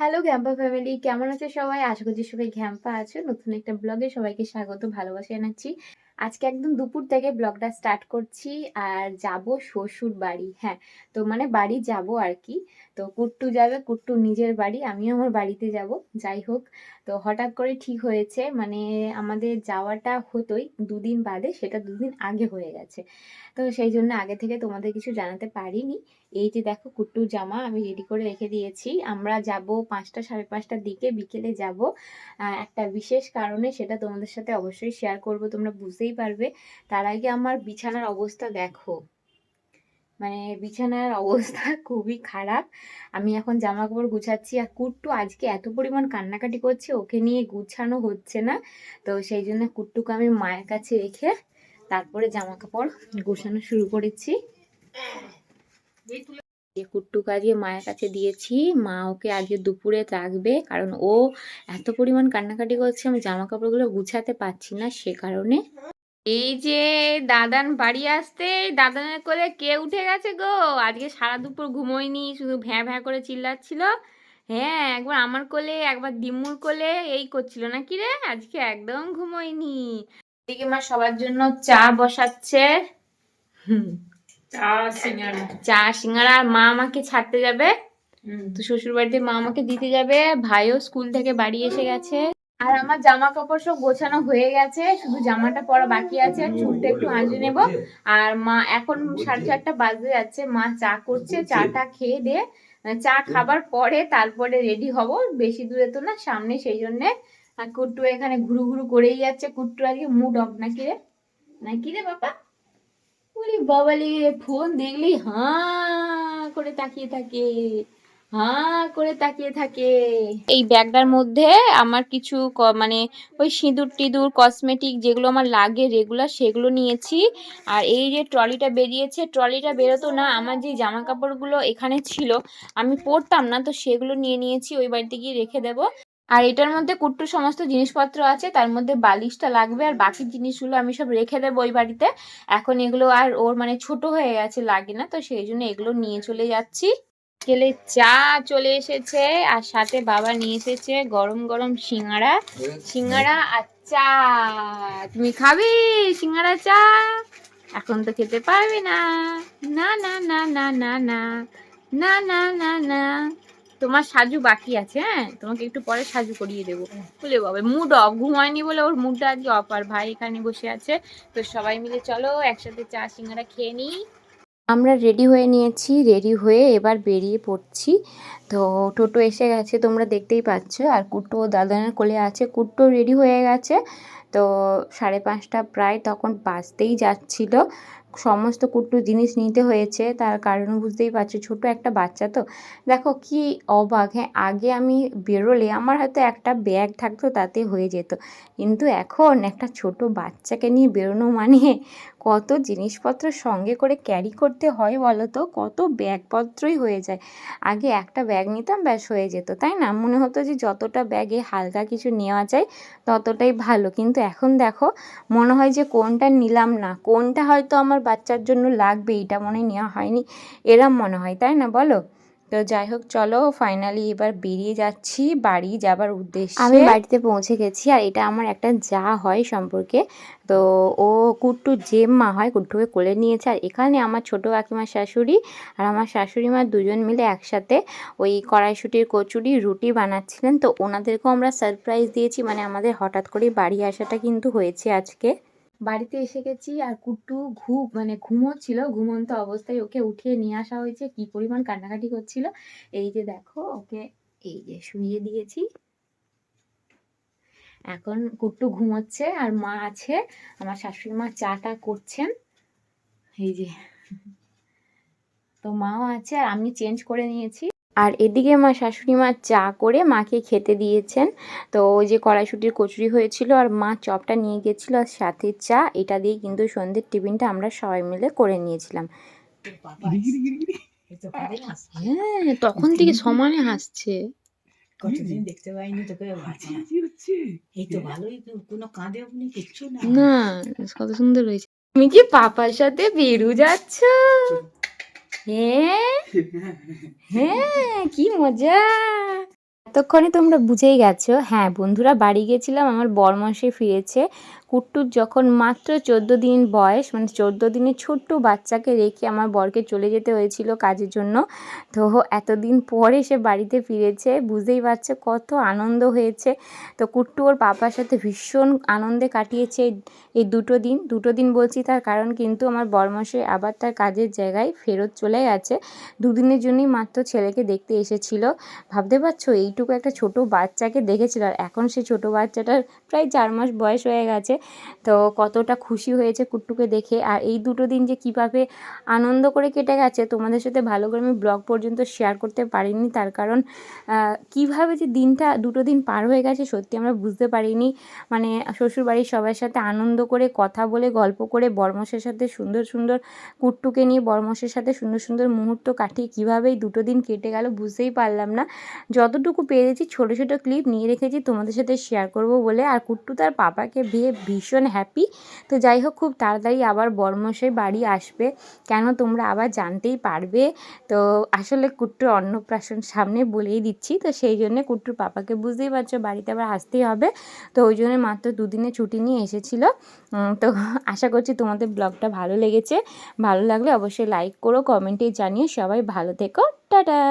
Hello গ্যাম্পা family কেমন আছে সবাই? আশা করছি সবাই ঘ্যাম্পা আছো। নতুন একটা ব্লগে সবাইকে স্বাগত, ভালোবাসা জানাচ্ছি। আজকে একদম দুপুর থেকে ব্লগটা স্টার্ট করছি আর যাব শ্বশুর বাড়ি হ্যাঁ তো মানে বাড়ি যাব আর কি। তো কুট্টু যাবে কুট্টু নিজের বাড়ি, আমিও আমার বাড়িতে যাব, যাই হোক। তো হঠাৎ করে ঠিক হয়েছে মানে আমাদের যাওয়াটা হতোই দুদিন বাদে, সেটা দুদিন আগে হয়ে গেছে। তো সেই জন্য আগে থেকে তোমাদের কিছু জানাতে পারিনি। এই যে দেখো কুট্টুর জামা আমি রেডি করে রেখে দিয়েছি। আমরা যাব পাঁচটা সাড়ে পাঁচটার দিকে, বিকেলে যাব। একটা বিশেষ কারণে সেটা তোমাদের সাথে অবশ্যই শেয়ার করব, তোমরা বুঝতেই পারবে। তার আগে আমার বিছানার অবস্থা দেখো। মানে বিছানার অবস্থা খুবই খারাপ। আমি এখন জামা কাপড় গুছাচ্ছি আর কুট্টু আজকে এত পরিমাণ কান্নাকাটি করছে, ওকে নিয়ে গুছানো হচ্ছে না। তো সেই জন্য কুট্টুকে আমি মায়ের কাছে রেখে তারপরে জামা কাপড় গোছানো শুরু করেছি। কুট্টু কাজে মায়ের কাছে দিয়েছি, মা ওকে আজকে দুপুরে রাখবে, কারণ ও এত পরিমাণ কান্নাকাটি করছে, আমি জামা কাপড়গুলো গুছাতে পারছি না সে কারণে। এই যে দাদান বাড়ি আসতে দাদানের কোলে কে উঠে গেছে গো? আজকে সারা দুপুর ঘুমোয়নি শুধু ভ্যাঁ ভ্যাঁ করে চিল্লাচ্ছিল। হ্যাঁ একবার আমার কোলে একবার দিম্মুর কোলে এই করছিল না কি রে? আজকে একদম ঘুমোয়নি। এদিকে মা সবার জন্য চা বসাচ্ছে। চা সিঙ্গারা। মা আমাকে ছাড়তে যাবে। তো শ্বশুর বাড়িতে মা আমাকে দিতে যাবে। ভাইও স্কুল থেকে বাড়ি এসে গেছে। আর আমার জামা কাপড় সব গোছানো হয়ে গেছে, শুধু জামাটা পরা বাকি আছে চুলটা একটু আঁচড়ে নেব। আর মা এখন সাড়ে চারটা বাজতে যাচ্ছে, মা চা করছে চাটা খেয়ে দিয়ে চা খাবার পরে তারপরে রেডি হব, বেশি দূরে তো না, সামনে সেই জন্যে কুট্টু এখানে ঘুরু ঘুরু করেই যাচ্ছে, কুট্টু আর আজকে মুড অফ নাকি রে? নাকি রে বাবা? বলি বাবালি ফোন দেখলি হাঁ করে তাকিয়ে থাকে। হাঁ করে তাকিয়ে থাকে। এই ব্যাগটার মধ্যে আমার কিছু মানে ওই সিঁদুর টিঁদুর কসমেটিক যেগুলো আমার লাগে রেগুলার সেগুলো নিয়েছি। আর এই যে ট্রলিটা বেরিয়েছে, ট্রলিটা বেরোতো না, আমার যে জামা কাপড়গুলো এখানে ছিল, আমি পরতাম না, তো সেগুলো নিয়ে নিয়েছি, ওই বাড়িতে গিয়ে রেখে দেবো। আর এটার মধ্যে কুট্টু সমস্ত জিনিসপত্র আছে, তার মধ্যে বালিশটা লাগবে, আর বাকি জিনিসগুলো আমি সব রেখে দেবো ওই বাড়িতে। এখন এগুলো আর ওর মানে ছোট হয়ে গেছে, লাগে না, তো সেই জন্য এগুলো নিয়ে চলে যাচ্ছি। গেলে চা চলে এসেছে আর সাথে বাবা নিয়ে এসেছে গরম গরম সিঙ্গারা। সিঙ্গারা আর চা। তুমি খাবে সিঙ্গারা চা? এখন তো খেতে পারবে না। না না না না না না। না না না না। তোমার সাজু বাকি আছে হ্যাঁ? তোমাকে একটু পরে সাজু করিয়ে দেবো। বলে বাবা মুড অফ ঘুমায়নি বলে ওর মুডটা আজকে অফ আর ভাই এখানে বসে আছে। তো সবাই মিলে চলো একসাথে চা, সিঙ্গারা খেয়ে নিই। আমরা রেডি হয়ে নিয়েছি রেডি হয়ে এবার বেরিয়ে পড়ছি। তো টোটো এসে গেছে, তোমরা দেখতেই পাচ্ছ। আর কুট্টো দাদানের কোলে আছে। কুট্টো রেডি হয়ে গেছে। তো সাড়ে পাঁচটা প্রায় তখন বাঁচতেই যাচ্ছিল। সমস্ত কুট্টু জিনিস নিতে হয়েছে, তার কারণ বুঝতেই পারছ ছোট একটা বাচ্চা তো। দেখো কি অবাক হ্যাঁ আগে আমি বেরোলে আমার হয়তো একটা ব্যাগ থাকতো, তাতে হয়ে যেত। কিন্তু এখন একটা ছোট বাচ্চাকে নিয়ে বেরোনো মানে কত জিনিসপত্র সঙ্গে করে ক্যারি করতে হয় বলো তো? কত ব্যাগপত্রই হয়ে যায়। আগে একটা ব্যাগ নিতাম, ব্যাস হয়ে যেত, তাই না? মনে হতো যে যতটা ব্যাগে হালকা কিছু নেওয়া যায়, ততটাই ভালো। কিন্তু এখন দেখো, মনে হয় যে কোনটা নিলাম না, কোনটা হয়তো আমার বাচ্চার জন্য লাগবে, এটা মনে নেওয়া হয়নি, এরম মনে হয়, তাই না বলো? তো যাই হোক, চলো ফাইনালি এবার বেরিয়ে যাচ্ছি, বাড়ি যাবার উদ্দেশ্যে। আমি বাড়িতে পৌঁছে গেছি, আর এটা আমার একটা যা হয় সম্পর্কে। তো ও কুট্টু জেম্মা হয়, কুট্টুকে কোলে নিয়েছে, আর এখানে আমার ছোটো কাকিমার শাশুড়ি আর আমার শাশুড়ি মা দুজন মিলে একসাথে ওই কড়াইশুটির কচুরি, রুটি বানাচ্ছিলেন। তো ওনাদেরকেও আমরা সারপ্রাইজ দিয়েছি মানে আমাদের হঠাৎ করেই বাড়ি আসাটা কিন্তু হয়েছে আজকে। বাড়িতে এসে গেছি আর কুট্টু ঘু মানে ঘুমোচ্ছিল, ঘুমন্ত অবস্থায় ওকে উঠিয়ে নিয়ে আসা হয়েছে। কি পরিমাণ কান্নাকাটি করছিল। এই যে দেখো, ওকে এই যে শুইয়ে দিয়েছি। এখন কুট্টু ঘুমোচ্ছে আর মা আছে। আমার শাশুড়ি মা চাটা করছেন। এই যে। তো মাও আছে আর আমি চেঞ্জ করে নিয়েছি। আর এদিকে মা শাশুড়ি মা চা করে মাকে খেতে দিয়েছেন। তো ওই যে কড়াইশুটির কচুরি হয়েছিল আর মা চপটা নিয়ে গেছিল আর সাথে চা। এটা দিয়ে কিন্তু সন্ধ্যের টিফিনটা আমরা সবাই মিলে করে নিয়েছিলাম। হ্যাঁ তখন থেকে সমানে হাসছে। কতদিন দেখতে পাইনি তোকে এই তো ভালোই তো কোনো কাঁদে কিচ্ছু না। না কত সুন্দর হয়েছে। তুমি কি পাপার সাথে বেরু যাচ্ছ? হ্যাঁ? হ্যাঁ কি মজা। এতক্ষণে তোমরা বুঝেই গেছো। হ্যাঁ বন্ধুরা বাড়ি গেছিলাম আমার বরমাসে ফিরেছে। কুট্টুর যখন মাত্র চোদ্দ দিন বয়স মানে চোদ্দ দিনের ছোট্ট বাচ্চাকে রেখে আমার বরকে চলে যেতে হয়েছিল কাজের জন্য, তো এতদিন পরে সে বাড়িতে ফিরেছে, বুঝতেই পারছে কত আনন্দ হয়েছে। তো কুট্টু ওর পাপার সাথে ভীষণ আনন্দে কাটিয়েছে এই- এই দুটো দিন। দুটো দিন বলছি তার কারণ কিন্তু আমার বরমাসে আবার তার কাজের জায়গায় ফেরত চলে গেছে। দুদিনের জন্যই মাত্র ছেলেকে দেখতে এসেছিল। ভাবতে পারছ, এইটুকু একটা ছোট বাচ্চাকে দেখেছিল। আর এখন সে ছোট বাচ্চাটার প্রায় চার মাস বয়স হয়ে গেছে। তো কতটা খুশি হয়েছে কুট্টুকে দেখে। আর এই দুটো দিন যে কীভাবে আনন্দ করে কেটে গেছে, তোমাদের সাথে ভালো করে আমি ব্লগ পর্যন্ত শেয়ার করতে পারিনি। তার কারণ কীভাবে যে দিনটা, দুটো দিন পার হয়ে গেছে, সত্যি আমরা বুঝতে পারিনি। মানে শ্বশুরবাড়ির সবার সাথে আনন্দ করে কথা বলে, গল্প করে, বর্মশের সাথে সুন্দর সুন্দর কুট্টুকে নিয়ে বর্মশের সাথে সুন্দর সুন্দর মুহূর্ত কাটিয়ে কীভাবে এই দুটো দিন কেটে গেল বুঝতেই পারলাম না। যতটুকু পেরেছি, ছোটো ছোটো ক্লিপ নিয়ে রেখেছি, তোমাদের সাথে শেয়ার করব বলে। আর কুট্টু তার পাপাকে ভেবে ভীষণ হ্যাপি তো যাই হোক, খুব তাড়াতাড়ি আবার বর্মশাই বাড়ি আসবে। কেন তোমরা আবার জানতেই পারবে। তো আসলে কুট্টুর অন্নপ্রাশন সামনে বলেই দিচ্ছি। তো সেই জন্য কুট্টুর পাপাকে বুঝতেই পারছ, বাড়িতে আবার আসতেই হবে। তো ওই জন্য মাত্র দুদিনে ছুটি নিয়ে এসেছিল। তো আশা করছি তোমাদের ব্লগটা ভালো লেগেছে। ভালো লাগলে অবশ্যই লাইক করো কমেন্টে জানিয়ে সবাই ভালো থেকো। টাটা!